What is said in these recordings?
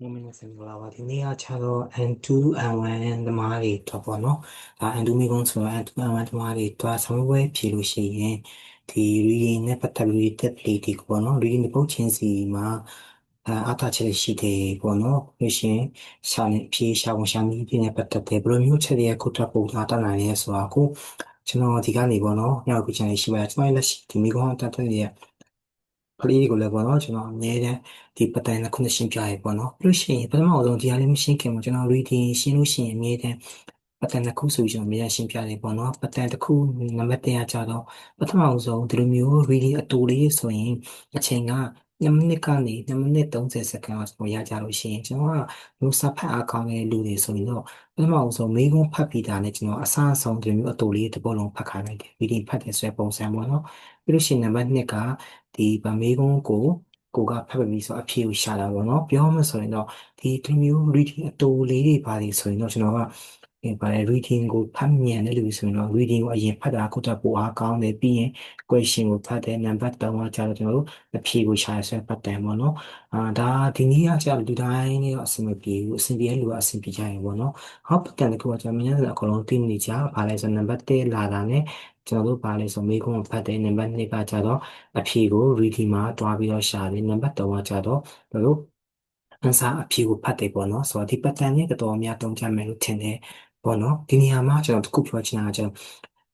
မမင်းစင်္ဂလာပါဒီနေ့ကခြားတော့ N2 N1 သမားတွေတော့ပေါ့နော်ဒါ N2 မိကုန်းဆိုတော့ N2 N1 သမားတွေတွားဆောင်ပွဲဖြေလို့ရှိရင်ဒီ reading နဲ့ပတ်သက်ပြီးတက်လေးတွေပေါ့နော် reading ပုတ်ချင်းစီမှာအာအတားချက်ရှိတယ်ပေါ့နော်လို့ရှိရင်ရှာနေဖြေရှာဝင်ရှာမိပြနေပတ်သက်တယ်ဘယ်လိုမျိုးချက်တွေခုထပ်ပုံသားတတ်နိုင်လဲဆိုတာကိုကျွန်တော်ဒီကနေပေါ့နော်ညောက်ခုချင်ရှိပါတယ်ကျွန်တော်လက်ရှိဒီမိကုန်းအတက်တဲ့ရဲ့က လေးကိုလည်းပေါ့နော်ကျွန်တော်အများနဲ့ဒီပတိုင်နဲ့ခုနှစ်ရှင်းပြရဲပေါ့နော်ပြီးလို့ရှိရင်ပထမဆုံးဒီဟာလေးမရှင်းခင်မှာကျွန်တော် reading ရှင်းလို့ရှိရင်အများတဲ့ပတန်တစ်ခုဆိုပြီးကျွန်တော်အများရှင်းပြတယ်ပေါ့နော်ပတန်တစ်ခုနံပါတ်1ကကြတော့ပထမဆုံးဒီလိုမျိုး reading အတူလေးဆိုရင်အချိန်က 2မိနစ်ကနေ2မိနစ်30စက္ကန့်လောက်ဆိုရကြလို့ရှိရင်ကျွန်တော်ကမျိုးစာဖတ်အားကောင်းတဲ့လူတွေဆိုရင်တော့ပထမဆုံးမေးခွန်းဖတ်ပြီးတာနဲ့ကျွန်တော်အစအဆုံးဒီလိုမျိုးအတူလေးတစ်ပုဒ်လုံးဖတ်ခါလိုက်တယ် reading ဖတ်တဲ့ဆွဲပုံစံပေါ့နော်ပြီးလို့ရှိရင်နံပါတ်2ကဒီဗမေးခွန်းကိုကိုကဖတ်ပြီးဆိုအဖြေကိုရှာတာပေါ့နော်ပြောမှဆိုရင်တော့ဒီဒီမျိုး reading အတူလေးတွေပါတယ်ဆိုရင်တော့ကျွန်တော်က အဲပါတယ် reading ကိုဖတ်မြန်တဲ့လူဆိုရင်တော့ reading ကိုအရင်ဖတ်တာကိုတော့ပိုအားကောင်းတယ်ပြီးရင် question ကိုဖတ်တဲ့နံပါတ်3ကကျတော့ကျွန်တော်တို့အဖြေကိုရှာရဆွဲပတ်တယ်ပေါ့နော်အာဒါဒီနည်းကကျတော့လူတိုင်းနေတော့အဆင်မပြေဘူးအဆင်ပြေတဲ့လူကအဆင်ပြေကြရင်ပေါ့နော်ဟောပတ်တယ်တခုကကျွန်တော်မြန်မြန်အကုန်လုံးသိနေကြပါလဲဆိုနံပါတ်1လာတာနဲ့ကျွန်တော်တို့ပါလဲဆိုမေးခွန်းကိုဖတ်တယ်နံပါတ်2ကကျတော့အဖြေကို reading မှာတွားပြီးတော့ရှာတယ်နံပါတ်3ကကျတော့ကျွန်တော်တို့အန်စာအဖြေကိုဖတ်တယ်ပေါ့နော်ဆိုတော့ဒီ pattern နဲ့တော်များတုံးချမယ်လို့ထင်တယ် ပေါ့နော်ဒီနေရာမှာကျွန်တော်တခုပြောချင်တာကကျွန်တော်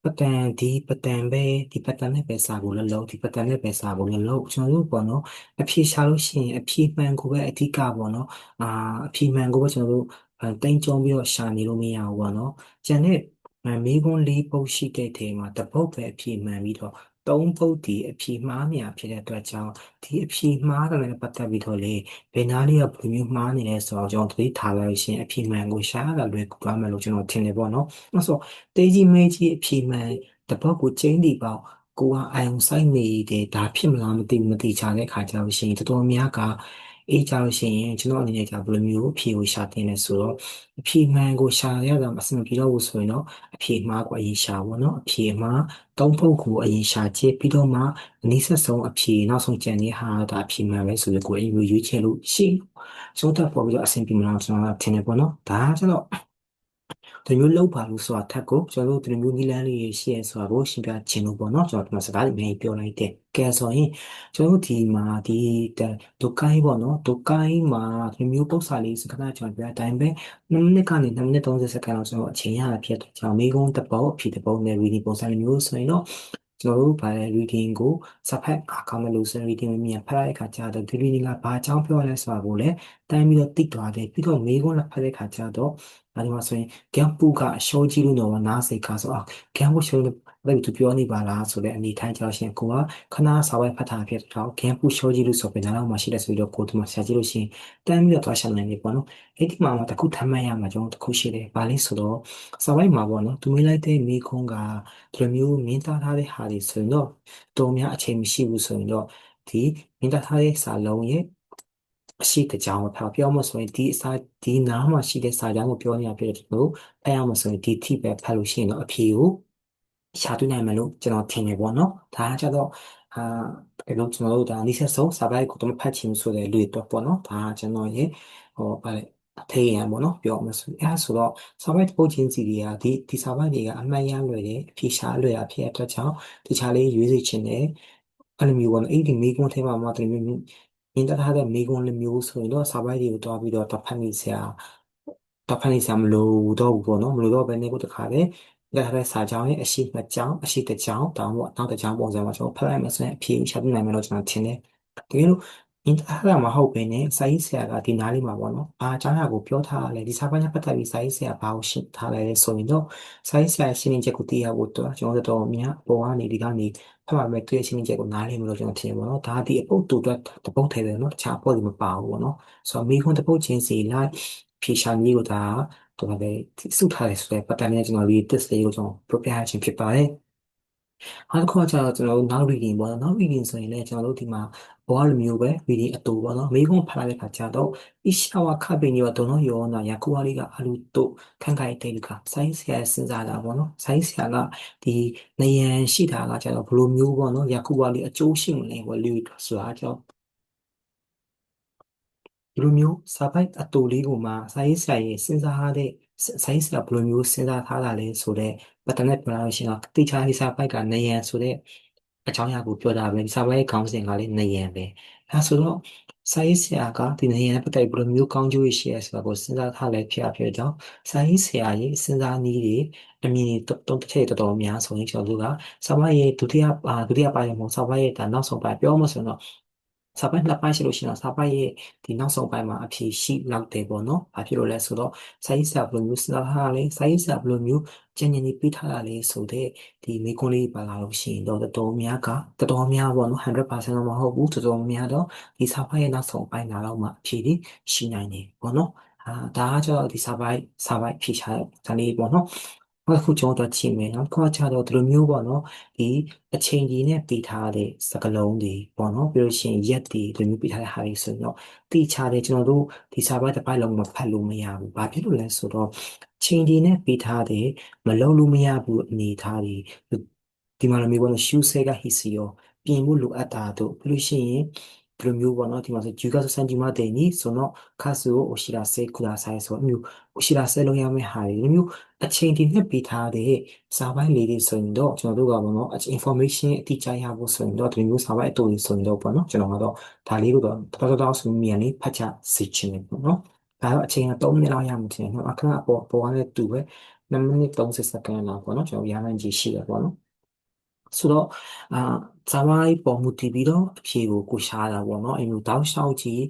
ပတန်ဒီပတန်ပဲဒီပတန်နဲ့ပဲစာကိုလည်းလုံးဒီပတန်နဲ့ပဲစာကိုလည်းလုံးကျွန်တော်တို့ပေါ့နော်အဖြေရှာလို့ရှိရင်အဖြေမှန်ကိုပဲအဓိကပေါ့နော်အာအဖြေမှန်ကိုပဲကျွန်တော်တို့တိမ်ကြုံပြီးတော့ရှာနေလို့မရဘူးပေါ့နော်ကျန်တဲ့မေးခွန်းလေးပုတ်ရှိတဲ့ထဲမှာတပုတ်ပဲအဖြေမှန်ပြီးတော့ သုံးပုတ်ဒီအဖြေမှားနေရဖြစ်တဲ့အတွက်ကြောင့်ဒီအဖြေမှားတယ်နဲ့ပတ်သက်ပြီးတော့လေဘယ်နားလေးကဘယ်လိုမျိုးမှားနေလဲဆိုတော့ကျွန်တော်သတိထားလိုက်ရှင်အဖြေမှန်ကိုရှာရတာလွယ်ကူသွားမယ်လို့ကျွန်တော်ထင်တယ်ပေါ့နော်အဲဆိုတေးကြီးမဲကြီးအဖြေမှန်တပုတ်ကိုကျင်းတီပေါက်ကိုကအာယုံစိုက်နေတယ်ဒါဖြစ်မလားမသိမသိချတဲ့ခါကျတော့ရှင်တော်တော်များက အေးကြလို့ရှိရင်ကျွန်တော်အနေနဲ့ကဘယ်လိုမျိုးအဖြေကိုရှာတင်လဲဆိုတော့အဖြေမှန်ကိုရှာရတာအဆင်မပြေတော့ဘူးဆိုရင်တော့အဖြေမှားကိုအရင်ရှာပေါ့နော်အဖြေမှားသုံးဖို့ကိုအရင်ရှာကြည့်ပြီးတော့မှအနည်းဆက်ဆုံးအဖြေနောက်ဆုံးကြံတဲ့ဟာဒါအဖြေမှန်ပဲဆိုပြီးကိုအရင်ရွေးချယ်လို့ရှိဆုံးသက်ပေါ်ပြီးတော့အဆင်ပြေမလားကျွန်တော်ထင်တယ်ပေါ့နော်ဒါကကျတော့ ဒီမျိုးလောက်ပါလို့ဆိုတာထက်ကိုကျွန်တော်တို့ဒီမျိုးနီလန်းလေးရှိရဲဆိုတာကိုရှင်းပြခြင်းလို့ပေါ့နော်ကျွန်တော်ဒီမှာစကားတွေအများကြီးပြောလိုက်တယ်ကဲဆိုရင်ကျွန်တော်တို့ဒီမှာဒီဒုကိုင်းပေါ့နော်ဒုကိုင်းမှာဒီမျိုးပု္ပ္ပစာလေးစကားကျွန်တော်ပြောတဲ့အတိုင်းပဲ2မိနစ်ကနေ2မိနစ်30စက္ကန့်လောက်ကျွန်တော်အချိန်ရတာဖြစ်တယ်ကျွန်တော်မိကုန်းတစ်ပုတ်အဖြစ်တစ်ပုတ်နဲ့ reading ပုံစံမျိုးဆိုရင်တော့ ကျွန်တော်တို့ဗာလဲ reading ကိုစာဖတ်အခါမလို့ဆို reading မြင်ဖတ်တဲ့အခါကျတော့ဒီ reading ကဘာအကြောင်းပြောရလဲဆိုတာကိုလည်းတိုင်းပြီးတော့သိသွားတယ်ပြီးတော့မေးခွန်းလည်းဖတ်တဲ့အခါကျတော့အဲဒီမှာဆိုရင် gap ပုကရှောကြီးလို့တော့နားစိတ်ကဆိုအော် gap ပုရှောလ ည်းသူပြောနေပါလားဆိုတဲ့အနေထိုင်ကြောင့်ရှင်ကိုကခဏစာဝဲဖတ်တာဖြစ်တော့ gap ပုရှောကြီးလို့ဆိုပြီးနားတော့မှရှိတယ်ဆိုပြီးတော့ကိုဒီမှာဆရာကြီးလို့ရှင်တန်းပြီးတော့သွားရှာနိုင်ပြီပေါ့နော်အဲ့ဒီမှာတခုထမ်းမှတ်ရမှာကျွန်တော်တခုရှိတယ်ဘာလဲဆိုတော့စာဝဲမှာပေါ့နော်သူမေးလိုက်တဲ့မိခွန်းကဒီလိုမျိုးမြင်သားထားတဲ့ဟာတွေဆိုရင်တော့တော်များအချိန်မရှိဘူးဆိုရင်တော့ဒီမြင်သားထားတဲ့စာလုံးရဲ့အရှိတကြောင်ကိုပြောမှဆိုရင်ဒီအစာဒီနားမှာရှိတဲ့စာကြောင်ကိုပြောနေရပြတယ်လို့ဖတ်ရမှဆိုရင်ဒီထိပဲဖတ်လို့ရှိရင်တော့အဖြေကို ရှာတွေ့နိုင်မယ်လို့ကျွန်တော်ထင်နေပေါ့နော်ဒါကကြတော့အာအဲ့လိုကျွန်တော်တို့ဒါအနည်းဆက်ဆုံးစာပိုက်ကိုတော့ဖတ်ချင်ဆိုတဲ့လူတွေတော့ပေါ့နော်ဒါကကျွန်တော်ရဲ့ဟိုဗါလဲအထေးရံပေါ့နော်ပြောမှဆိုအဲဆိုတော့စာပိုက်ပုတ်ချင်းစီတွေကဒီဒီစာပိုက်တွေကအမှတ်ရလွယ်တယ်အဖြေရှာလွယ်တာဖြစ်တဲ့အတွက်ကြောင့်တခြားလေးရွေးစီချင်တယ်အဲ့လိုမျိုးပေါ့နော်အဲ့ဒီမိကုန်းထဲမှာမှတကယ်မျိုးမြင်တတ်ထားတဲ့မိကုန်းလိုမျိုးဆိုရင်တော့စာပိုက်တွေကိုတွားပြီးတော့တဖတ်နေစရာတဖတ်နေစရာမလိုတော့ဘူးပေါ့နော်မလိုတော့ဘဲနဲ့ကိုတခါလေ လက်ထားတဲ့စာကြောင်းရဲ့အရှိနှစ်ကြောင်းအရှိတစ်ကြောင်းတောင်းပေါ့နောက်တစ်ကြောင်းပုံစံမှာကျွန်တော်ဖတ်လိုက်မယ်ဆိုရင်အဖြေကိုချက်ပြနိုင်မယ်လို့ကျွန်တော်ထင်တယ်တကယ်လို့အင်တာဟာမဟုတ်ဘဲနဲ့စာရေးဆရာကဒီနားလေးမှာပေါ့နော်။အာအကြောင်းအရာကိုပြောထားတယ်ဒီစာပိုင်းနဲ့ပတ်သက်ပြီးစာရေးဆရာဘာကိုရှင်းထားလဲဆိုရင်တော့စာရေးဆရာရှင်းလင်းချက်ကိုသိရဖို့တော့ကျွန်တော်တို့များပေါ်ကနေဒီကနေဖတ်ပါမယ်သူရဲ့ရှင်းလင်းချက်ကိုနားလည်မလို့ကျွန်တော်ထင်ပါတော့။ဒါဒီအပုတ်တူအတွက်တပုတ်ထဲတယ်နော်။တခြားအပုတ်တွေမပါဘူးပေါ့နော်။ဆိုတော့မိခွန်းတပုတ်ချင်းစီလိုက်ဖြေရှာနည်းကိုဒါ တော့ပဲစုထားတယ်ဆိုတဲ့ပတ်တန်နဲ့ကျွန်တော်ဒီ test လေးကိုကျွန်တော်ပြပြခြင်းဖြစ်ပါတယ်။နောက်တစ်ခုကကျတော့ကျွန်တော်တို့ now reading ပေါ့နော် now reading ဆိုရင်လည်းကျွန်တော်တို့ဒီမှာဘောလိုမျိုးပဲ reading အတူပေါ့နော်မေးခွန်းဖတ်လိုက်တဲ့အခါကျတော့一下ว่าခပ်ပင်ရောတော့နော်ရောနာယခုဝါလေးကအလူတို့ခန့်ခိုင်တဲ့လူကဆိုင်းဆရာစဉ်းစားတာပေါ့နော်ဆိုင်းဆရာကဒီနယံရှိတာကကျတော့ဘလိုမျိုးပေါ့နော်ယခုဝါလေးအကျိုးရှိမလဲပေါ့လူဆိုတာကျတော့ လိုမျိုးစာပိုက်အတူလေးကိုမှစာရေးဆရာရဲ့စဉ်းစားထားတဲ့စာရေးဆရာဘယ်လိုမျိုးစဉ်းစားထားတာလဲဆိုတော့ပတ်တနဲ့ပြောလို့ရှိရင်တော့တိချာဒီစာပိုက်ကနယံဆိုတဲ့အကြောင်းအရာကိုပြောတာပဲဒီစာပိုက်ရဲ့ခေါင်းစဉ်ကလည်းနယံပဲအဲဆိုတော့စာရေးဆရာကဒီနယံနဲ့ပတ်သက်ပြီးဘယ်လိုမျိုးကောင်းကျိုးရှိရဲဆိုတာကိုစဉ်းစားထားလဲဖြစ်အဖြစ်ကြောင့်စာရေးဆရာရဲ့စဉ်းစားနည်းတွေအမြင်တွေတုံးတစ်ချက်တော်တော်များဆိုရင်ကျွန်တော်တို့ကစာပိုက်ရဲ့ဒုတိယဒုတိယပိုင်းမှာစာပိုက်ရဲ့ဒါနောက်ဆုံးပိုင်းပြောမှဆိုတော့ စာပိုက်နှစ်ပိုင်းရှိလို့ရှိရင်စာပိုက်ရဲ့ဒီနောက်ဆုံးပိုင်းမှာအဖြေရှိလောက်တယ်ပေါ့နော်။ဘာဖြစ်လို့လဲဆိုတော့စာရေးဆရာဘယ်လိုမျိုးစဉ်းစားထားလဲစာရေးဆရာဘယ်လိုမျိုးကျဉ်းကျဉ်းလေးပြီးထားတာလဲဆိုတဲ့ဒီမိကွန်းလေးပါလာလို့ရှိရင်တော့တော်တော်များကတော်တော်များပေါ့နော်100%တော့မဟုတ်ဘူးတော်တော်များတော့ဒီစာပိုက်ရဲ့နောက်ဆုံးပိုင်းလာတော့မှအဖြေလေးရှိနိုင်တယ်ပေါ့နော်။အာဒါကကျတော့ဒီစာပိုက်စာပိုက်ဖြေချတာလေးပေါ့နော် နောက်တစ်ခုကျွန်တော်တို့ကြည့်မယ်နောက်တစ်ခါကျတော့ဒီလိုမျိုးပေါ့နော်ဒီအချိန်ကြီးနဲ့ပြီးထားတဲ့စကလုံးတွေပေါ့နော်ပြီးလို့ရှိရင်ရက်တွေဒီလိုမျိုးပြီးထားတဲ့ဟာတွေဆိုတော့တိချတယ်ကျွန်တော်တို့ဒီစာပိုက်တစ်ပိုက်လုံးမဖတ်လို့မရဘူးဘာဖြစ်လို့လဲဆိုတော့ချိန်ကြီးနဲ့ပြီးထားတဲ့မလုံးလို့မရဘူးအနေထားတွေဒီမှာလည်းမျိုးပေါ့နော်ရှူးဆဲကဟီစီယောပြင်ဖို့လိုအပ်တာတို့ပြီးလို့ရှိရင် ဘယ်လိုမျိုးပေါ့နော်ဒီမှာဆိုဂျူကဆိုဆန်ဒီမာဒိန်နီဆိုတော့ခါဆူကိုအိုရှိရာဆဲကူလာဆိုင်ဆိုအမျိုးအိုရှိရာဆဲလုပ်ရမယ့်ဟာတွေမျိုးအချိန်ဒီနှစ်ပေးထားတဲ့စာပိုင်းလေးတွေဆိုရင်တော့ကျွန်တော်တို့ကပေါ့နော် information အတိအကျရဖို့ဆိုရင်တော့ဒီမျိုးစာပိုင်းအတူကြီးဆိုရင်တော့ပေါ့နော်ကျွန်တော်ကတော့ဒါလေးကိုတော့တော်တော်တော်ဆိုမြန်လေးဖတ်ချစေချင်တယ်ပေါ့နော်ဒါတော့အချိန်က3မိနစ်လောက်ရမှတင်နော်အခဏအပေါ်ပေါ်ကလည်းတူပဲ2မိနစ်30စက္ကန့်လောက်ပေါ့နော်ကျွန်တော်ရမ်းကြီးရှိတယ်ပေါ့နော်ဆိုတော့အာ ဇာဝိုင်းပေါ်မူတည်ပြီးတော့အဖြေကိုကိုရှားတာပေါ့နော်အဲ့လိုတောက်လျှောက်ကြီး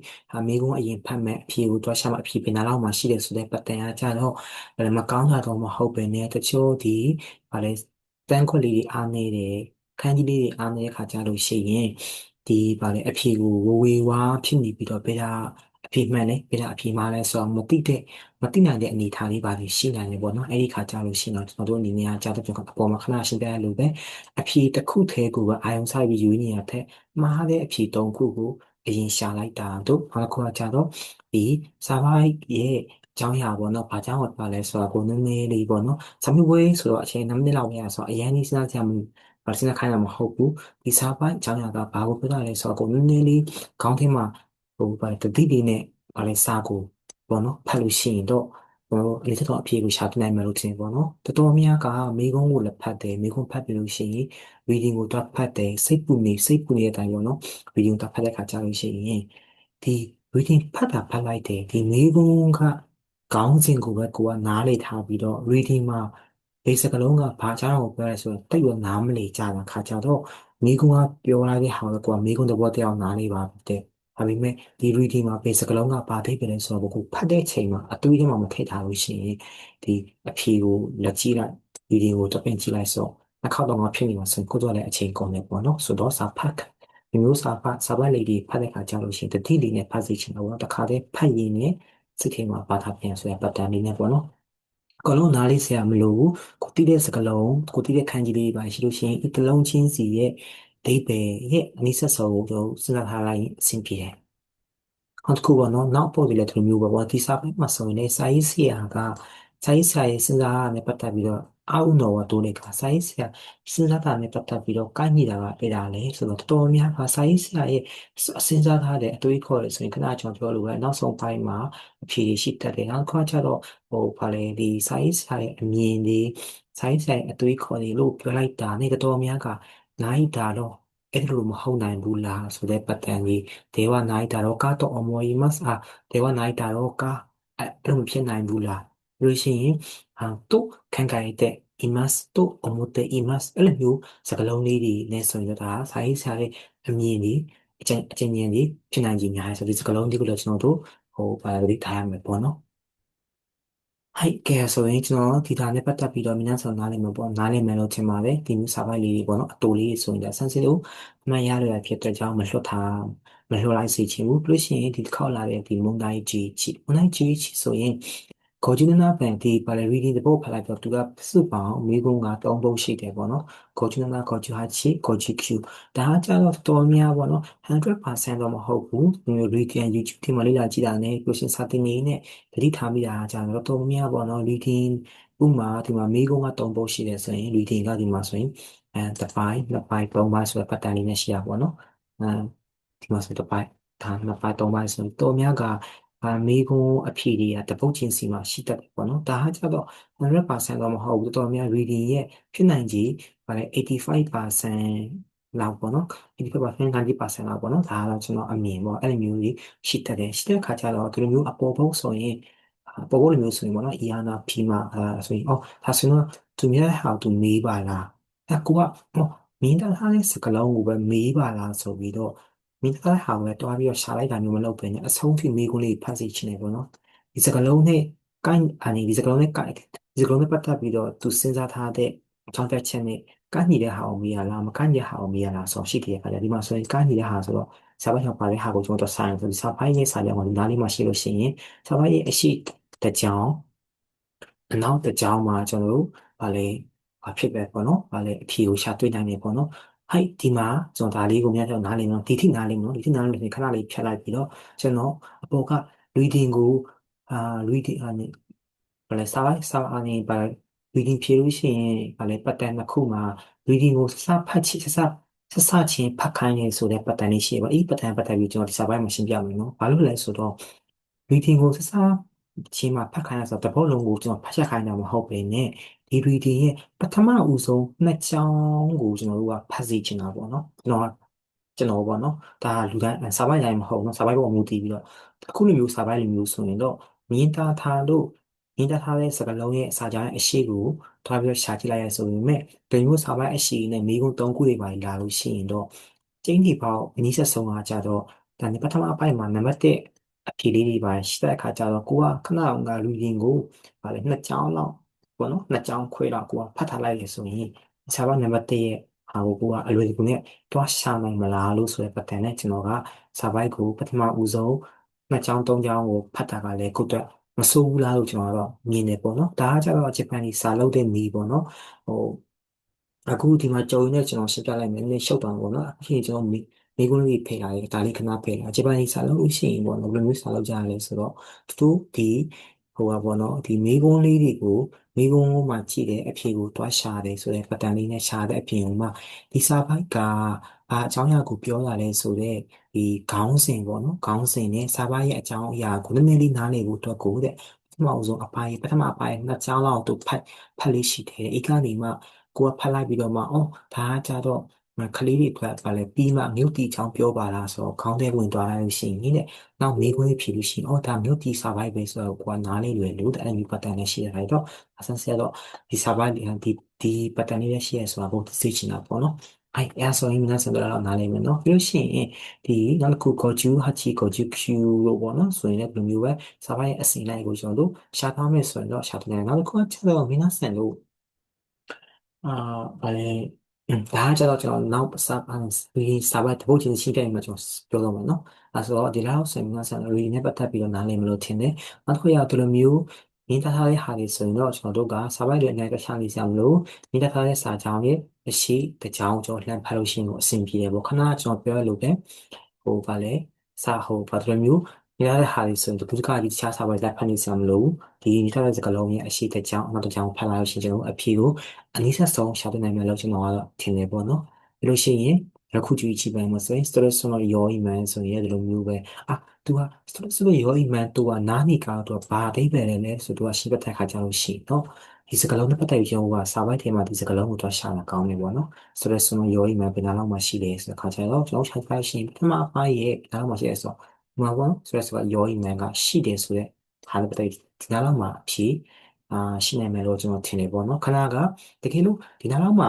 မိကုန်းအရင်ဖတ်မဲ့အဖြေကိုတွားရှာမှအဖြေပင်နာလောက်မှရှိတယ်ဆိုတဲ့ပတ်တန်အားကြတော့မကောင်းတာတော့မဟုတ်ပဲねတချို့ဒီဗာလဲတန်းခွက်လေးတွေအားနေတယ်ခန်းကြီးလေးတွေအားနေတဲ့ခါကြလို့ရှိရင်ဒီဗာလဲအဖြေကိုဝဝေဝါဖြစ်နေပြီးတော့ဘယ်တာ အဖြေမှန်လဲဘယ်တာအဖြေမှားလဲဆိုတော့မသိတဲ့မသိနိုင်တဲ့အနေအထားလေးပါရှိနိုင်တယ်ပေါ့နော်အဲ့ဒီခါကြလို့ရှိရင်တော့ကျွန်တော်တို့အနေနဲ့ကကြားတဲ့ပြောကအပေါ်မှာခဏရှင်းပြရလို့ပဲအဖြေတစ်ခုတည်းကိုပဲအာယုံဆိုင်ပြီးယူနေရတဲ့မှားတဲ့အဖြေ၃ခုကိုအရင်ရှာလိုက်တာတို့နောက်တစ်ခုကကြတော့ဒီစာပိုက်ရဲ့အကြောင်းအရာပေါ့နော်။ဘာကြောင့်ပါလဲဆိုတာကိုနည်းနည်းလေးပေါ့နော်။စာမေးပွဲဆိုတော့အချိန်2မိနစ်လောက်ပဲဆိုတော့အရင်ကြီးစဉ်းစားကြမှုစဉ်းစားခိုင်းတာမဟုတ်ဘူး။ဒီစာပိုက်အကြောင်းအရာကဘာကိုပြောတာလဲဆိုတော့ကိုနည်းနည်းလေးခေါင်းထဲမှာ ဟိုဗာတတိလေးနဲ့ဗာလဲစာကိုပေါ့နော်ဖတ်လို့ရှိရင်တော့ဟိုအလေးချက်တော့အဖြေကိုရှာပြနိုင်မယ်လို့ထင်ပေါ့နော်တော်တော်များကမိကုန်းကိုလည်းဖတ်တယ်မိကုန်းဖတ်ပြီးလို့ရှိရင် reading ကိုတော့ဖတ်တယ်စိတ်ပူနေစိတ်ပူနေတဲ့အတိုင်းပေါ့နော် reading တော့ဖတ်တဲ့ခါကြာလို့ရှိရင်ဒီ reading ဖတ်တာဖတ်လိုက်တယ်ဒီမိကုန်းကခေါင်းစဉ်ကိုပဲကိုကနားလေထားပြီးတော့ reading မှာ basic လုံးကဘာကြောင့်ကိုပြောရဲဆိုတော့တိတ်ရနားမလေကြတာခါကြတော့မိကုန်းကပြောလာတဲ့ဟာကိုကိုကမိကုန်းတဘောတရားနားလေပါတဲ့ ဒါပေမဲ့ဒီ reading မှာ basic ကလုံးကဘာသိပဲလဲဆိုတော့ကိုဖတ်တဲ့ချိန်မှာအတွေးထဲမှာမထည့်ထားလို့ရှိရင်ဒီအဖြေကိုလက်ကြည့်လိုက် reading ကိုတပင်ကြည့်လိုက်ဆိုတစ်ခေါက်တော့မှဖြစ်နေမှာဆိုကိုတော့လည်းအချိန်ကုန်တယ်ပေါ့နော်ဆိုတော့စာဖတ်ဒီမျိုးစာဖတ်စာပတ်လေးတွေဖတ်တဲ့အခါကျလို့ရှိရင်တတိလေးနဲ့ဖတ်စီချင်တော့တခါတည်းဖတ်ရင်းနဲ့စိတ်ထဲမှာပါထားပြန်ဆိုရပတ်တန်လေးနဲ့ပေါ့နော်အကလုံးနားလေးဆရာမလို့ကိုတိတဲ့စကလုံးကိုတိတဲ့ခန်းကြီးလေးပါရှိလို့ရှိရင်ဒီတလုံးချင်းစီရဲ့ ဒိဗေရဲ့အနိစ္စဆောကိုစဉ်းစားထားလိုက်အဆင်ပြေတယ်နောက်တစ်ခုပေါ့နော်နောက်ပို့ပြီးလည်းဒီလိုမျိုးပဲပေါ့ဒီစာပေမှာဆိုရင်လည်းစာရေးဆရာကစာရေးဆရာရဲ့စဉ်းစားရတဲ့ပတ်သက်ပြီးတော့အာဥနော်ကတိုးလိုက်ကစာရေးဆရာစဉ်းစားတာနဲ့ပတ်သက်ပြီးတော့ကိုက်မိတာကအဲ့ဒါလေဆိုတော့တော်တော်များကစာရေးဆရာရဲ့စဉ်းစားထားတဲ့အတွေးခေါ်တယ်ဆိုရင်ခဏကျွန်တော်ပြောလို့ပဲနောက်ဆုံးပိုင်းမှာအဖြေရှိတတ်တယ်နောက်တစ်ခါကျတော့ဟိုဗာလေဒီစာရေးဆရာရဲ့အမြင်တွေစာရေးဆရာရဲ့အတွေးခေါ်တွေလို့ပြောလိုက်တာနဲ့တော်တော်များက နိုင်တာတော့အဲ့လိုမဟုတ်နိုင်ဘူးလားဆိုတဲ့ပတ်တန်ကြီးဒေဝနိုင်တာတော့ကတော့အမော်ယီမတ်အာဒေဝနိုင်တာတော့ကအဲ့လိုမဖြစ်နိုင်ဘူးလားလို့ရှိရင်အာတို့ခံကြရတဲ့အီမတ်တို့အမိုတေအီမတ်အဲ့လိုမျိုးစကားလုံးလေးတွေနဲ့ဆိုရင်ဒါစာရေးဆရာရဲ့အမြင်တွေအကျဉ်းအကျဉ်းဉာဏ်တွေဖြစ်နိုင်ခြင်းများဆိုဒီစကားလုံးတွေကိုလည်းကျွန်တော်တို့ဟိုပါလိထားရမယ်ပေါ့နော် ဟုတ်ကဲ့ဆိုရင်ကျွန်တော်ဒီတာနဲ့ပတ်သက်ပြီးတော့မြန်ဆောင်နားလည်မှာပေါ့နားလည်မယ်လို့ထင်ပါတယ်ဒီမျိုးစာပိုက်လေးတွေပေါ့နော်အတူလေးဆိုရင်ဒါ sensitive အမှန်ရလို့ရဖြစ်တဲ့ကြောင့်မလွတ်ထားမလွတ်လိုက်စေချင်ဘူးပြီးလို့ရှိရင်ဒီတစ်ခေါက်လာတဲ့ဒီ Monday GH Monday GH ဆိုရင် ကိုဂျူနာဖန်ဒီပါလေရီဒီတပုတ်ဖလိုက်တော့သူကစုပေါင်းမိကုန်းက3ပုတ်ရှိတယ်ပေါ့နော်ကိုဂျူနာကိုဂျူဟာချီကိုဂျီကျူဒါကကြတော့တော်များပေါ့နော်100%တော့မဟုတ်ဘူးမျိုး region YouTube ဒီမှာလေးလာကြည့်တာနဲ့ question စာတင်နေနဲ့တတိထားမိတာကြတော့တော်များပေါ့နော် region ဥမာဒီမှာမိကုန်းက3ပုတ်ရှိတယ်ဆိုရင် region ကဒီမှာဆိုရင်အဲတစ်ပိုင်းနှစ်ပိုင်းသုံးပိုင်းဆိုတဲ့ pattern လေးနဲ့ရှိရပါပေါ့နော်အဲဒီမှာဆိုတစ်ပိုင်းဒါနှစ်ပိုင်းသုံးပိုင်းဆိုတော်များက အာမေးခွန်းအဖြေတွေကတပုတ်ချင်းစီမှာရှိတတ်တယ်ပေါ့နော်ဒါကကျတော့100%တော့မဟုတ်ဘူးတော်များ reading ရဲ့ဖြစ်နိုင်ခြေဗါလဲ85%လောက်ပေါ့နော်85% 90%လောက်ပေါ့နော်ဒါကတော့ကျွန်တော်အမြင်ပေါ့အဲ့လိုမျိုးကြီးရှိတတ်တယ်ရှိတဲ့အခါကျတော့ဒီလိုမျိုးအပေါ်ဘုတ်ဆိုရင်ပေါ်ဘုတ်လိုမျိုးဆိုရင်ပေါ့နော် EANA ဖြီမှာအဲဆိုရင်အော်ဒါဆိုရင်သူများဟာသူမေးပါလားအဲကိုကမင်းသားထားတဲ့စကလုံးကိုပဲမေးပါလားဆိုပြီးတော့ မင်းသားဟာပဲတွားပြီးတော့ရှာလိုက်တာမျိုးမလုပ်ဘဲနဲ့အဆုံးထိမေးခွန်းလေးဖတ်စီချင်တယ်ပေါ့နော်ဒီစကလုံးနဲ့ကိုင်းအနေဒီစကလုံးနဲ့ကိုင်းဒီစကလုံးနဲ့ပတ်သက်ပြီးတော့သူစဉ်းစားထားတဲ့အကြောင်းပြချက်နဲ့ကန့်ညီတဲ့ဟာကိုမေးရလားမကန့်ညီတဲ့ဟာကိုမေးရလားဆိုတော့ရှိတယ်ခါကြဒီမှာဆိုရင်ကန့်ညီတဲ့ဟာဆိုတော့စာပိုက်ရောက်ပါတဲ့ဟာကိုကျွန်တော်တို့ဆိုင်ဆိုဒီစာပိုက်ရဲ့စာကြောင်းကိုဒီနားလေးမှာရှိလို့ရှိရင်စာပိုက်ရဲ့အရှိတစ်ကြောင်းအနောက်တစ်ကြောင်းမှာကျွန်တော်တို့ဗာလေဘာဖြစ်ပဲပေါ့နော်ဗာလေအဖြေကိုရှာတွေ့နိုင်တယ်ပေါ့နော် ဟိုက်ဒီမှာကျွန်တော်ဒါလေးကိုများတော့နားလည်နော်ဒီထိနားလည်နော်ဒီထိနားလည်ခဏလေးဖြတ်လိုက်ပြီးတော့ကျွန်တော်အပေါ်က reading ကိုအာ reading အနေဘာလဲစာလိုက်စာအနေဘာ reading ဖြေလို့ရှိရင်ဘာလဲ pattern တစ်ခုမှာ reading ကိုစစဖတ်ချစ်စစစစချင်းဖတ်ခိုင်းနေဆိုတဲ့ pattern လေးရှိပါအဲ့ pattern ပတ်သက်ပြီးကျွန်တော်ဒီစာပိုင်းမှာရှင်းပြမယ်နော်ဘာလို့လဲဆိုတော့ reading ကိုစစချင်းမှာဖတ်ခိုင်းရဆိုတော့တပုတ်လုံးကိုကျွန်တော်ဖတ်ချက်ခိုင်းတာမဟုတ်ပဲနဲ့ ဒီ reading ရဲ့ပထမဦးဆုံးနှစ်ချောင်းကိုကျွန်တော်တို့ကဖတ်စီချင်တာပေါ့နော်ကျွန်တော်ကျွန်တော်ပေါ့နော်ဒါလူတိုင်းစာပိုင်းတိုင်းမဟုတ်နော်စာပိုင်းပေါ်မူတည်ပြီးတော့အခုလိုမျိုးစာပိုင်းလိုမျိုးဆိုရင်တော့မြင်းသားထားလို့မြင်းသားထားတဲ့စကားလုံးရဲ့စာကြောင်းရဲ့အရှိကိုထားပြီးတော့ရှာကြည့်လိုက်ရဆိုပေမဲ့ဒီမျိုးစာပိုင်းအရှိနဲ့မိကုန်း၃ခုတွေပါလာလို့ရှိရင်တော့ကျင်းဒီပေါက်အနည်းဆက်ဆုံးကကြတော့ဒါနဲ့ပထမအပိုင်းမှာနံပါတ်1အဖြေလေးတွေပါရှိတဲ့အခါကျတော့ကိုကခဏအောင်ကလူရင်ကိုဗာလေနှစ်ချောင်းလောက် ပေါ့နော်နှစ်ချောင်းခွဲတော့ကိုကဖတ်ထားလိုက်ရဆိုရင်စာပိုင်းနံပါတ်1ရဲ့ဟာကိုကိုကအလွယ်တကူနဲ့တွားရှာနိုင်မလားလို့ဆိုတဲ့ pattern နဲ့ကျွန်တော်ကစာပိုက်ကိုပထမဦးဆုံးနှစ်ချောင်းသုံးချောင်းကိုဖတ်တာကလည်းကိုအတွက်မဆိုးဘူးလားလို့ကျွန်တော်ကတော့မြင်တယ်ပေါ့နော်ဒါကကျတော့ဂျပန်ကြီးစာလုပ်တဲ့နေပေါ့နော်ဟိုအခုဒီမှာကြုံနေကျွန်တော်ရှင်းပြလိုက်မယ်နည်းရှုပ်သွားပေါ့နော်အခုကျွန်တော်မိကုန်းလေးဖိလာတယ်ဒါလေးခဏဖိလာဂျပန်ကြီးစာလုပ်လို့ရှိရင်ပေါ့နော်ဘယ်လိုမျိုးစာလုပ်ကြရလဲဆိုတော့သူဒီ ဟိုပါပေါ့နော်ဒီမိကုန်းလေးတွေကိုမိကုန်းမှာကြည့်တဲ့အဖြေကိုတွားရှာတယ်ဆိုတဲ့ pattern လေးနဲ့ရှာတဲ့အဖြေကိုမှဒီစာပိုက်ကဘာအကြောင်းအရာကိုပြောရလဲဆိုတော့ဒီခေါင်းစဉ်ပေါ့နော်ခေါင်းစဉ်နဲ့စာပိုက်ရဲ့အကြောင်းအရာကိုနည်းနည်းလေးနားလည်ဖို့အတွက်ကိုတဲ့ပထမဆုံးအပိုင်းပထမအပိုင်းနှစ်ချောင်းလောက်သူဖတ်ဖတ်လေးရှိတယ်ဧကနေမှကိုကဖတ်လိုက်ပြီးတော့မှအော်ဒါကကြတော့ ကလေးတွေအတွက်ကလည်းပြီးမှမြို့တီချောင်းပြောပါလားဆိုတော့ခေါင်းထဲဝင်သွားလိုက်လို့ရှိရင်နည်းနဲ့နောက်မေးခွန်းဖြေလို့ရှိရင်အော်ဒါမြို့တီ survive ပဲဆိုတော့ကိုကနားလေးလွယ်လို့အဲ့ဒီ pattern နဲ့ရှိရတာတော့အဆန်ဆက်တော့ဒီ survive ဒီဒီ pattern လေးနဲ့ရှိရဆိုတာဘုတ်သိချင်တာပေါ့နော်အဲ့အဲဆိုရင်နားစံတော့နားလေးမယ်နော်ပြီးလို့ရှိရင်ဒီနောက်တစ်ခု Goju Hachi Goju Q လို့ပေါ့နော်ဆိုရင်လည်းဘယ်လိုမျိုးပဲ survive အစီလိုက်ကိုကျွန်တော်တို့ရှားထားမယ်ဆိုရင်တော့ရှားတယ်နောက်တစ်ခုကကျတော့ Minasan လို့အာဗာလဲ ဒါကကျတော့ကျွန်တော်နောက်စာဒီစာပတ်တပုတ်ချင်းရှိတဲ့မှာကျွန်တော်ပြောတော့မှာเนาะအဲဆိုတော့ဒီလောက်ဆိုရင်ငါဆန်ရီနဲ့ပတ်သက်ပြီးတော့နားလည်မလို့ထင်တယ်နောက်တစ်ခုရဒီလိုမျိုးမြင်တတ်တဲ့ဟာတွေဆိုရင်တော့ကျွန်တော်တို့ကစာပိုက်တွေအနေနဲ့ရှာနေကြမလို့မြင်တတ်တဲ့စာကြောင်းရဲ့အရှိတကြောင်းကျွန်တော်လှမ်းဖတ်လို့ရှိရင်ကိုအဆင်ပြေတယ်ပေါ့ခဏကျွန်တော်ပြောရလို့ပဲဟိုဗာလဲစာဟိုဗာဒီလိုမျိုး ရတဲ့ဟာတွေဆိုရင်ဒီပုဒ်ကကြီးတခြားစာပွဲလက်ဖက်နေစရာမလိုဘူးဒီထားတဲ့စကားလုံးရဲ့အရှိတဲ့ကြောင့်အနောက်တစ်ကြောင်ဖတ်လာလို့ရှိရင်ကျွန်တော်အဖြေကိုအနည်းဆက်ဆုံးရှာတွေ့နိုင်မယ်လို့ကျွန်တော်ကတော့ထင်တယ်ပေါ့နော်ပြီးလို့ရှိရင်အခုကြည့်ကြည့်ပိုင်းမှာဆိုရင် stress ဆိုတော့ရော iman ဆိုရင်ဒီလိုမျိုးပဲအာ तू က stress ဆိုရော iman तू ကနားနေကား तू ကဘာအဓိပ္ပာယ်လဲလဲဆိုတော့ तू ကရှင်းပြတဲ့ခါကျလို့ရှိနော်ဒီစကလုံးနဲ့ပတ်သက်ပြီးကျွန်တော်ကစာပိုက်ထဲမှာဒီစကလုံးကိုတော့ရှာတာကောင်းတယ်ပေါ့နော် stress ဆိုတော့ရော iman ဘယ်နှလောက်မှရှိလဲဆိုတော့ခါကျတော့ကျွန်တော်ရှာပြရှင်ပထမအပိုင်းရဲ့ဘယ်နှလောက်မှရှိလဲဆိုတော့ မှာပေါ့ stress ကရော iman ကရှိတယ်ဆိုတဲ့ဟာနဲ့ပတ်သက်ပြီးဒီနားလောက်မှအဖြစ်အာရှိနိုင်မယ်လို့ကျွန်တော်ထင်တယ်ပေါ့နော်ခဏကတကယ်လို့ဒီနားလောက်မှ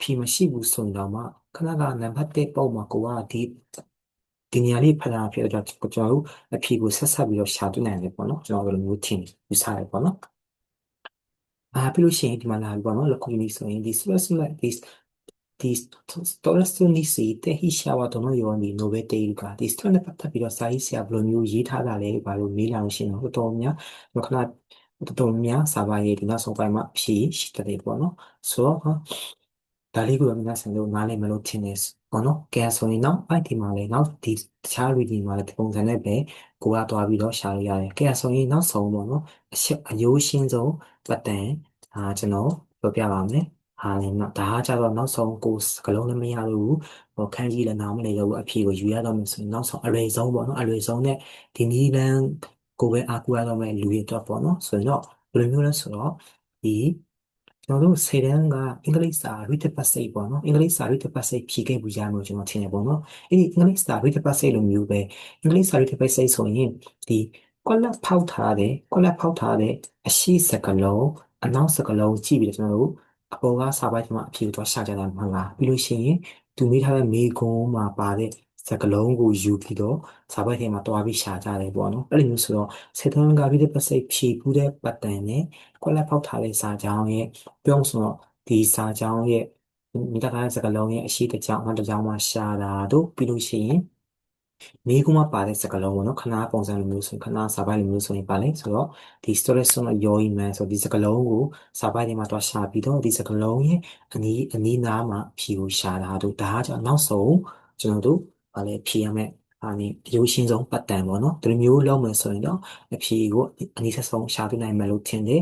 ဖြေမရှိဘူးဆိုရင်တော့မှခဏကနံပါတ်1ပုံမှာကိုကဒီဒီနေရာလေးဖတ်တာဖြစ်တော့ကျွန်တော်တို့အဖြေကိုဆက်ဆက်ပြီးတော့ရှာတွေ့နိုင်တယ်ပေါ့နော်ကျွန်တော်တို့လိုမျိုးထင်ယူဆရပေါ့နော်အာပြီးလို့ရှိရင်ဒီမှာလာပြီပေါ့နော်လခုကြီးဆိုရင်ဒီ stress like this distress နေစီတဲ့ဟိရှာဝတော်ရောမီနိုဘယ်တေးက distress နဲ့ပတ်သက်ပြီးတော့စာရေးဆရာဘယ်လိုမျိုးရေးထားတာလဲဘာလို့မေးလာရှင်တော့တော်များမခလာတော်များစာပါရေးဒီနောက်ဆုံးပိုင်းမှာဖြေရှိတယ်ပေါ့နော်ဆိုတော့ဒါလေးကိုများဆင်လို့နားလည်မလို့ထင်နေစပေါ့နော်ကဲဆိုရင်တော့အဲ့ဒီမှာလေနောက်ဒီတခြားလူတွေမှာလည်းဒီပုံစံနဲ့ပဲကိုကသွားပြီးတော့ရှာလို့ရတယ်ကဲဆိုရင်နောက်ဆုံးပေါ့နော်အရိုးရှင်းဆုံးပတ်တန်ဒါကျွန်တော်ပြောပြပါမယ် ဟာလည်းနော်ဒါကကြတော့နောက်ဆုံးကိုစကလုံးလည်းမရလို့ဘူးဟိုခန်းကြီးလည်းနားမလည်တော့ဘူးအဖြေကိုယူရတော့မယ်ဆိုရင်နောက်ဆုံးအရေဆုံးပေါ့နော်အရေဆုံးနဲ့ဒီနည်းလမ်းကိုပဲအားကိုးရတော့မယ်လူတွေတော့ပေါ့နော်ဆိုရင်တော့ဘယ်လိုမျိုးလဲဆိုတော့ဒီကျွန်တော်တို့စေတန်းကအင်္ဂလိပ်စာ read passage ပေါ့နော်အင်္ဂလိပ်စာ read passage ဖြေခဲ့ဘူးရမယ်ကျွန်တော်ထင်တယ်ပေါ့နော်အဲ့ဒီအင်္ဂလိပ်စာ read passage လိုမျိုးပဲအင်္ဂလိပ်စာ read passage ဆိုရင်ဒီကွက်လက်ဖောက်ထားတယ်ကွက်လက်ဖောက်ထားတဲ့အရှိစကလုံးအနောက်စကလုံးကြည့်ပြီးတော့ကျွန်တော်တို့ အပေါ်ကစာပိုက်မှာအဖြေကိုရှာကြတာမှန်လားပြီးလို့ရှိရင်သူမိထားတဲ့မေခွန်းမှာပါတဲ့စကလုံးကိုယူပြီးတော့စာပိုက်ထဲမှာတွားပြီးရှာကြတယ်ပေါ့နော်အဲ့လိုမျိုးဆိုတော့စေတန်းက read passage ဖြေဖူးတဲ့ပတ်တန်နဲ့ကွက်လက်ဖောက်ထားတဲ့စာကြောင်းရဲ့ပြောင်းဆိုတော့ဒီစာကြောင်းရဲ့မိသားစုစကားလုံးရဲ့အရှိတစ်ကြောင်းအနောက်တစ်ကြောင်းမှာရှာတာတို့ပြီးလို့ရှိရင် မိကုမပါတဲ့စကားလုံးပေါ့နော်ခဏပုံစံလိုမျိုးဆိုရင်ခဏစာပိုက်လိုမျိုးဆိုရင်ပါလေဆိုတော့ဒီ storage ဆိုတော့ your email ဆိုဒီစကားလုံးကိုစာပိုက်တွေမှာတွားရှာပြီးတော့ဒီစကားလုံးရဲ့အနီးအနီးနားမှာဖြေကိုရှာတာတို့ဒါကကြောင့်နောက်ဆုံးကျွန်တော်တို့ဗာလေဖြေရမယ်အာနေအရိုးရှင်းဆုံးပတ်တန်ပေါ့နော်ဒီလိုမျိုးလုပ်မယ်ဆိုရင်တော့အဖြေကိုအနည်းဆုံးရှာပြနိုင်မယ်လို့ထင်တယ်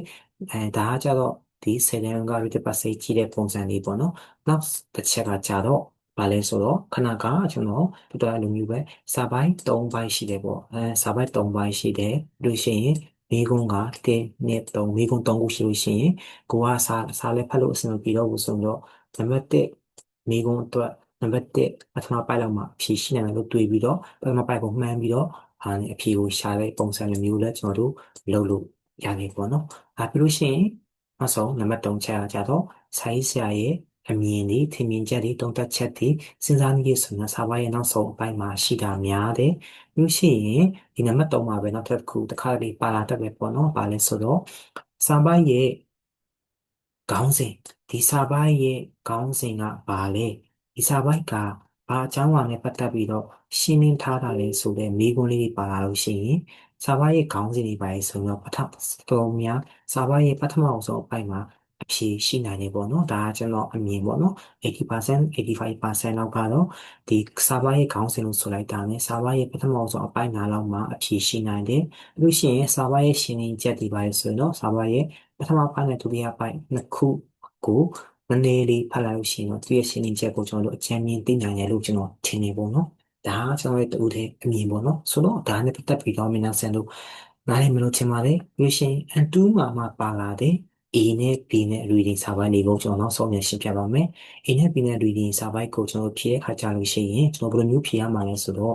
အဲဒါကကြတော့ဒီဆယ်တန်းက read passage ကြီးတဲ့ပုံစံလေးပေါ့နော်နောက်တစ်ချက်ကကြတော့ ဘာလဲဆိုတော့ခဏကကျွန်တော်တော်တော်လိုမျိုးပဲစာပိုင်း3ပိုင်းရှိတယ်ပေါ့အဲစာပိုင်း3ပိုင်းရှိတယ်လို့ရှိရင်မိကုန်းက1နဲ့3မိကုန်း3ခုရှိလို့ရှိရင်ကိုကစာစာလည်းဖတ်လို့အဆင်မပြေတော့ဘူးဆိုတော့နံပါတ်1မိကုန်းအတွက်နံပါတ်1ပထမပိုင်းလောက်မှာအဖြေရှိနိုင်တယ်လို့တွေးပြီးတော့ပထမပိုင်းကိုမှန်းပြီးတော့ဟာအဖြေကိုရှာတဲ့ပုံစံလိုမျိုးလဲကျွန်တော်တို့လုပ်လို့ရတယ်ပေါ့နော်။အဲပြီးလို့ရှိရင်နောက်ဆုံးနံပါတ်3ချက်ကြတော့ဆိုင်းဆရာရဲ့ အမြင်တွေထင်မြင်ချက်တွေတုံ့တက်ချက်တွေစဉ်းစားနည်းတွေဆိုရင်စာပါရဲ့နောက်ဆုံးအပိုင်းမှာရှိတာများတယ်။ပြီးရှိရင်ဒီနံပါတ်3မှာပဲနောက်တစ်ခုတစ်ခါလေးပါလာတတ်ပဲပေါ့နော်။ပါလဲဆိုတော့စာပါရဲ့ခေါင်းစဉ်ဒီစာပါရဲ့ခေါင်းစဉ်ကဘာလဲဒီစာပိုက်ကဘာအကြောင်းအရာနဲ့ပတ်သက်ပြီးတော့ရှင်းလင်းထားတာလဲဆိုတဲ့မိကွန်းလေးတွေပါလာလို့ရှိရင်စာပါရဲ့ခေါင်းစဉ်တွေပါလေဆိုတော့ပထမတော်များစာပါရဲ့ပထမအောင်ဆုံးအပိုင်းမှာ အဖြေရှိနိုင်တယ်ပေါ့နော်ဒါကကျွန်တော်အမြင်ပေါ့နော်80% 85%လောက်ကတော့ဒီစာပါရဲ့ခေါင်းစဉ်လို့ဆိုလိုက်တာနဲ့စာပါရဲ့ပထမအောင်ဆုံးအပိုင်းနာလောက်မှာအဖြေရှိနိုင်တယ်လို့ရှိရင်စာပါရဲ့ရှင်းလင်းချက်တွေပါလေဆိုတော့စာပါရဲ့ပထမပိုင်းနဲ့ဒုတိယပိုင်းနှစ်ခုကိုနည်းနည်းလေးဖတ်လိုက်လို့ရှိရင်တော့သူရဲ့ရှင်းလင်းချက်ကိုကျွန်တော်တို့အချမ်းမြင်သိနိုင်တယ်လို့ကျွန်တော်ထင်နေပေါ့နော်ဒါကကျွန်တော်ရဲ့တူတဲ့အမြင်ပေါ့နော်ဆိုတော့ဒါနဲ့ပတ်သက်ပြီးတော့မင်းနာဆန်တို့နားလည်မလို့ထင်ပါတယ်ပြီးရှင် N2 မှာမှပါလာတဲ့ A နဲ့ B နဲ့ reading စာပိုင်းတွေကိုကျွန်တော်နောက်ဆုံးပြန်ရှင်းပြပါမယ် A နဲ့ B နဲ့ reading စာပိုင်းကိုကျွန်တော်ဖြည့်တဲ့အခါကျလို့ရှိရင်ကျွန်တော်ဘယ်လိုမျိုးဖြည့်ရမှာလဲဆိုတော့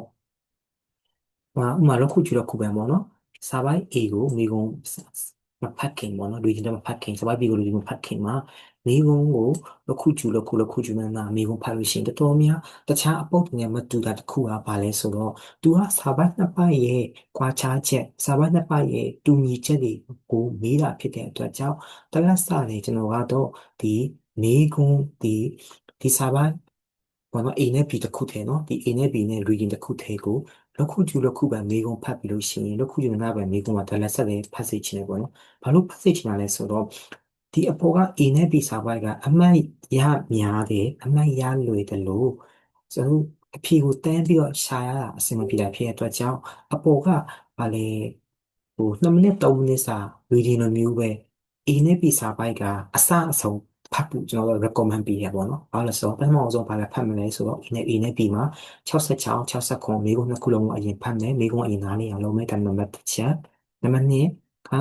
ဟိုဥမာလောက်ခုကျတော့ခုပဲပေါ့နော်စာပိုင်း A ကိုမိကုံမဖတ်ခင်ပေါ့နော် reading တော့မဖတ်ခင်စာပိုင်း B ကို reading မဖတ်ခင်မှာ မိကုံကိုတစ်ခုကျူတစ်ခုတစ်ခုကျူနဲ့နာမိကုံဖတ်လို့ရှိရင်တော်တော်များတခြားအပုတ်တွေနဲ့မတူတာတစ်ခုကဘာလဲဆိုတော့သူကစာပိုင်းနှစ်ပိုင်းရဲ့ကွာခြားချက်စာပိုင်းနှစ်ပိုင်းရဲ့တူညီချက်တွေကိုမေးတာဖြစ်တဲ့အတွက်ကြောင့်တလက်စတယ်ကျွန်တော်ကတော့ဒီမိကုံဒီဒီစာပိုင်းဘာလို့ A နဲ့ B တစ်ခုထဲเนาะဒီ A နဲ့ B နဲ့ reading တစ်ခုထဲကိုလောက်ခုကျူလောက်ခုပဲမိကုံဖတ်ပြီးလို့ရှိရင်လောက်ခုကျူနာပဲမိကုံကတလက်ဆက်ပဲဖတ်စေချင်တယ်ပေါ့နော်ဘာလို့ဖတ်စေချင်တာလဲဆိုတော့ ဒီအပေါ်က A နဲ့ B စာပိုက်ကအမှတ်ရများတယ်အမှတ်ရလွယ်တယ်လို့ကျွန်တော်အဖြေကိုတန်းပြီးတော့ရှာရတာအဆင်မပြေတာဖြစ်တဲ့အတွက်ကြောင့်အပေါ်ကဘာလဲဟို2မိနစ်3မိနစ်စာ reading လိုမျိုးပဲ A နဲ့ B စာပိုက်ကအစအဆုံးဖတ်ဖို့ကျွန်တော်တို့ recommend ပေးရပါတော့။ဘာလို့လဲဆိုတော့ပထမဆုံးဘာလဲဖတ်မလဲဆိုတော့ A နဲ့ A နဲ့ B မှာ66 69မိကုန်းနှစ်ခုလုံးကိုအရင်ဖတ်မယ်မိကုန်းအရင်နားနေအောင်လုပ်မယ်ဒါနံပါတ်1ချက်နံပါတ်2က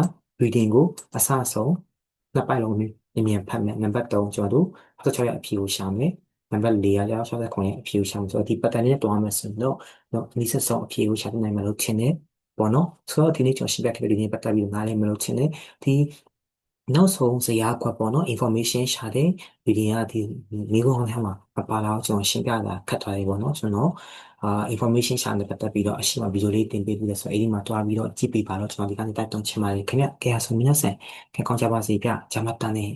reading ကိုအစအဆုံး နှစ်ပိုက်လုံးအမြင်ဖတ်မယ်နံပါတ်3ကျွန်တော်တို့66ရဲ့အဖြေကိုရှာမယ်နံပါတ်4ကကြာ69ရဲ့အဖြေကိုရှာမယ်ဆိုတော့ဒီ pattern နဲ့တွားမယ်ဆိုတော့တော့အနည်းဆက်ဆုံးအဖြေကိုရှာနိုင်မယ်လို့ထင်တယ်ပေါ့နော်ဆိုတော့ဒီနေ့ကျွန်တော်ရှင်းပြခဲ့တဲ့ဒီနေ့ပတ်သက်ပြီးနားလည်မလို့ထင်တယ်ဒီ နောက်ဆုံးဇယားကွက်ပေါ့နော် information ရှာတဲ့ဗီဒီယိုကဒီမိကုန်းထဲမှာမပါလာအောင်ကျွန်တော်ရှင်းပြတာခက်သွားပြီပေါ့နော်ကျွန်တော်အာ information ရှာနေပတ်သက်ပြီးတော့အရှိမဗီဒီယိုလေးတင်ပေးပြီးလဲဆိုတော့အဲ့ဒီမှာတွားပြီးတော့ကြည့်ပေးပါတော့ကျွန်တော်ဒီကနေ့တိုက်တွန်းချင်ပါတယ်ခင်ဗျကဲဆိုမြတ်ဆန်ခင်ကောင်းကြပါစေဗျဂျာမတ်တန်နေ